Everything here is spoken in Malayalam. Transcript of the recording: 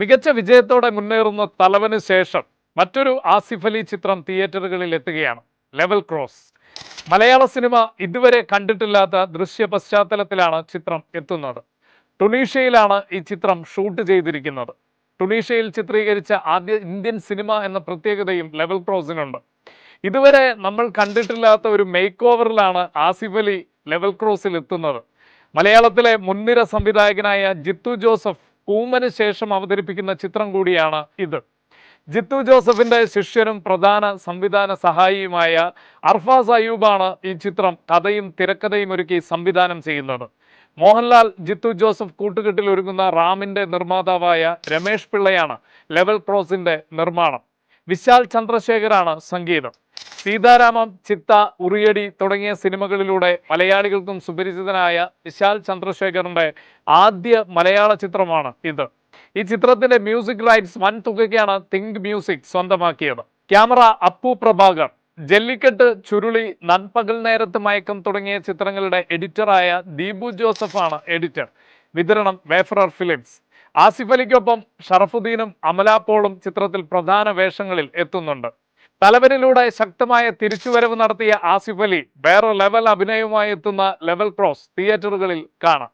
മികച്ച വിജയത്തോടെ മുന്നേറുന്ന തലവന് ശേഷം മറ്റൊരു ആസിഫ് അലി ചിത്രം തിയേറ്ററുകളിൽ എത്തുകയാണ്. ലെവൽ ക്രോസ് മലയാള സിനിമ ഇതുവരെ കണ്ടിട്ടില്ലാത്ത ദൃശ്യ പശ്ചാത്തലത്തിലാണ് ചിത്രം എത്തുന്നത്. ടുണീഷ്യയിലാണ് ഈ ചിത്രം ഷൂട്ട് ചെയ്തിരിക്കുന്നത്. ടുണീഷ്യയിൽ ചിത്രീകരിച്ച ആദ്യ ഇന്ത്യൻ സിനിമ എന്ന പ്രത്യേകതയും ലെവൽ ക്രോസിനുണ്ട് ഇതുവരെ നമ്മൾ കണ്ടിട്ടില്ലാത്ത ഒരു മേക്ക് ഓവറിലാണ് ആസിഫ് അലി ലെവൽ ക്രോസിൽ എത്തുന്നത്. മലയാളത്തിലെ മുൻനിര സംവിധായകനായ ജിത്തു ജോസഫ് കൂമന് ശേഷം അവതരിപ്പിക്കുന്ന ചിത്രം കൂടിയാണ് ഇത്. ജിത്തു ജോസഫിന്റെ ശിഷ്യനും പ്രധാന സംവിധാന സഹായിയുമായ അർഫാസ് അയ്യൂബാണ് ഈ ചിത്രം കഥയും തിരക്കഥയും ഒരുക്കി സംവിധാനം ചെയ്യുന്നത്. മോഹൻലാൽ ജിത്തു ജോസഫ് കൂട്ടുകെട്ടിൽ ഒരുങ്ങുന്ന റാമിന്റെ നിർമ്മാതാവായ രമേഷ് പിള്ളയാണ് ലെവൽ ക്രോസിന്റെ നിർമ്മാണം. വിശാൽ ചന്ദ്രശേഖരാണ് സംഗീതം. സീതാരാമം ചിത്ത ഉറിയടി തുടങ്ങിയ സിനിമകളിലൂടെ മലയാളികൾക്കും സുപരിചിതനായ വിശാൽ ചന്ദ്രശേഖറിന്റെ ആദ്യ മലയാള ചിത്രമാണ് ഇത്. ഈ ചിത്രത്തിന്റെ മ്യൂസിക് റൈറ്റ്സ് വൻ തുകയ്ക്കാണ് തിങ്ക് മ്യൂസിക് സ്വന്തമാക്കിയത്. ക്യാമറ അപ്പു പ്രഭാകർ ജല്ലിക്കെട്ട് ചുരുളി നൻപകൽ നേരത്ത് മയക്കം തുടങ്ങിയ ചിത്രങ്ങളുടെ എഡിറ്ററായ ദീപു ജോസഫാണ് എഡിറ്റർ. വിതരണം വേഫറർ ഫിലിംസ്. ആസിഫ് അലിക്കൊപ്പം ഷറഫുദ്ദീനും അമലാപ്പോളും ചിത്രത്തിൽ പ്രധാന വേഷങ്ങളിൽ എത്തുന്നുണ്ട്. തലവനിലൂടെ ശക്തമായ തിരിച്ചുവരവ് നടത്തിയ ആസിഫ് അലി വേറെ ലെവൽ അഭിനയവുമായി എത്തുന്ന ലെവൽ ക്രോസ് തിയേറ്ററുകളിൽ കാണാം.